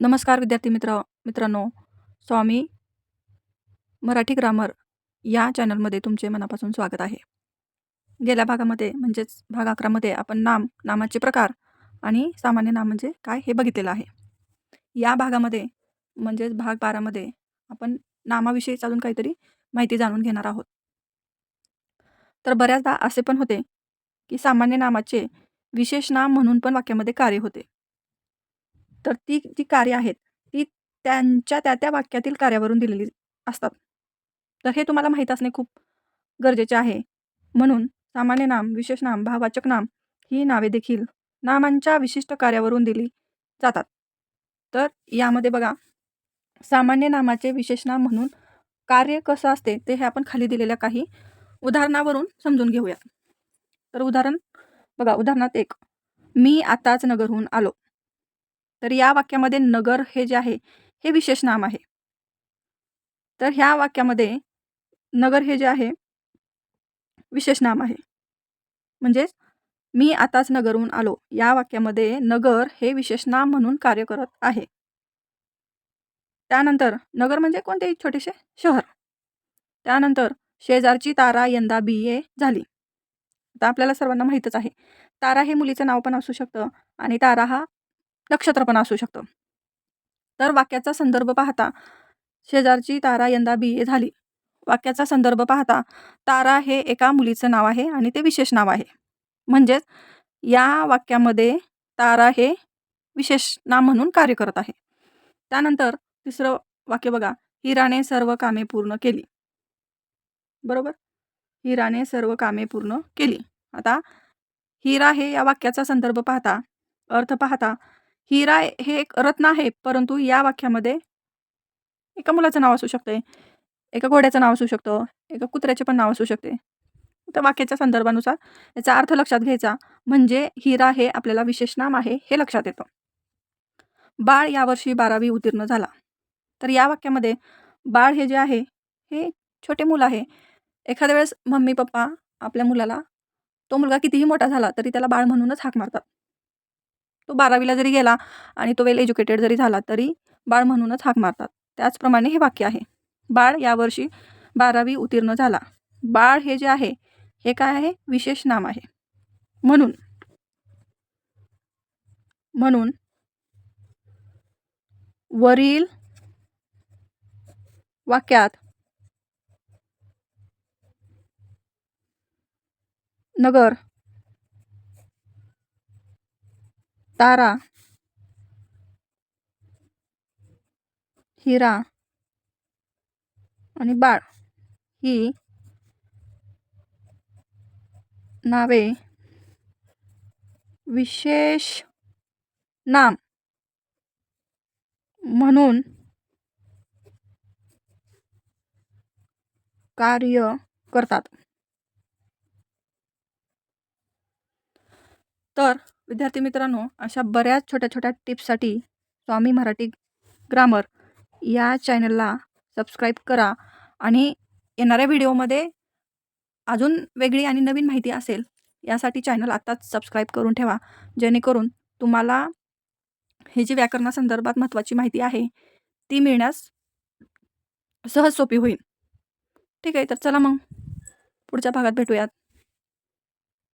नमस्कार विद्यार्थी मित्र मित्रांनो. स्वामी मराठी ग्रामर या चॅनलमध्ये तुमचे मनापासून स्वागत आहे. गेल्या भागामध्ये म्हणजेच भाग अकरामध्ये आपण नाम नामाचे प्रकार आणि सामान्य नाम म्हणजे काय हे बघितलेलं आहे. या भागामध्ये म्हणजेच भाग बारामध्ये आपण नामाविषयी अजून काहीतरी माहिती जाणून घेणार आहोत. तर बऱ्याचदा असे पण होते की सामान्य नामाचे विशेष नाम म्हणून पण वाक्यामध्ये कार्य होते. तर ती जी कार्य आहेत ती त्यांच्या त्या त्या वाक्यातील कार्यावरून दिलेली असतात. तर हे तुम्हाला माहीत असणे खूप गरजेचे आहे. म्हणून सामान्य नाम विशेष नाम भाववाचक नाम ही नावे देखील नामांच्या विशिष्ट कार्यावरून दिली जातात. तर यामध्ये बघा सामान्य नामाचे विशेष नाम म्हणून कार्य कसं असते ते हे आपण खाली दिलेल्या काही उदाहरणावरून समजून घेऊया. तर उदाहरण बघा उदाहरणात एक मी आताच नगरहून आलो. तर या वाक्यामध्ये नगर हे जे आहे हे विशेष नाम आहे. तर ह्या वाक्यामध्ये नगर हे जे आहे विशेष नाम आहे. म्हणजेच मी आताच नगरहून आलो. या वाक्यामध्ये नगर हे विशेष नाम म्हणून कार्य करत आहे. त्यानंतर नगर म्हणजे कोणते? छोटेसे शहर. त्यानंतर शेजारची तारा यंदा बी ए झाली. आता आपल्याला सर्वांना माहीतच आहे. तारा हे मुलीचं नाव पण असू शकतं आणि तारा हा नक्षत्र पण असू शकतं. तर वाक्याचा संदर्भ पाहता शेजारची तारा यंदा बी. ए. झाली. वाक्याचा संदर्भ पाहता तारा हे एका मुलीचं नाव आहे आणि ते विशेष नाव आहे. म्हणजेच या वाक्यामध्ये तारा हे विशेष नाम म्हणून कार्य करत आहे. त्यानंतर तिसरं वाक्य बघा. हिराने सर्व कामे पूर्ण केली. बरोबर? हिराने सर्व कामे पूर्ण केली. आता हिरा हे या वाक्याचा संदर्भ पाहता अर्थ पाहता हिरा हे एक रत्न आहे परंतु या वाक्यामध्ये एका मुलाचं नाव असू शकते एका घोड्याचं नाव असू शकतं एका कुत्र्याचे पण नाव असू शकते. तर वाक्याच्या संदर्भानुसार याचा अर्थ लक्षात घ्यायचा म्हणजे हिरा हे आपल्याला विशेष नाम आहे हे लक्षात येतं. बाळ यावर्षी बारावी उत्तीर्ण झाला. तर या वाक्यामध्ये बाळ हे जे आहे हे छोटे मुलं आहे. एखाद्या वेळेस मम्मी पप्पा आपल्या मुलाला तो मुलगा कितीही मोठा झाला तरी त्याला बाळ म्हणूनच हाक मारतात. तो बारावीला जरी गेला आणि तो वेल एज्युकेटेड जरी झाला तरी बाळ म्हणूनच हाक मारतात. त्याचप्रमाणे हे वाक्य आहे. बाळ यावर्षी बारावी उत्तीर्ण झाला. बाळ हे जे आहे हे काय आहे? विशेष नाम आहे. म्हणून म्हणून वरील वाक्यात नगर तारा हिरा आणि बाळ ही नावे. विशेष नाम म्हणून कार्य करतात. तर विद्यार्थी मित्रांनो अशा बऱ्याच छोट्या छोट्या टिप्ससाठी स्वामी मराठी ग्रामर या चॅनलला सबस्क्राईब करा आणि येणाऱ्या व्हिडिओमध्ये अजून वेगळी आणि नवीन माहिती असेल यासाठी चॅनल आत्ताच सबस्क्राईब करून ठेवा. जेणेकरून तुम्हाला ही जी व्याकरणासंदर्भात महत्त्वाची माहिती आहे ती मिळण्यास सहज सोपी होईल. ठीक आहे तर चला मग पुढच्या भागात भेटूयात.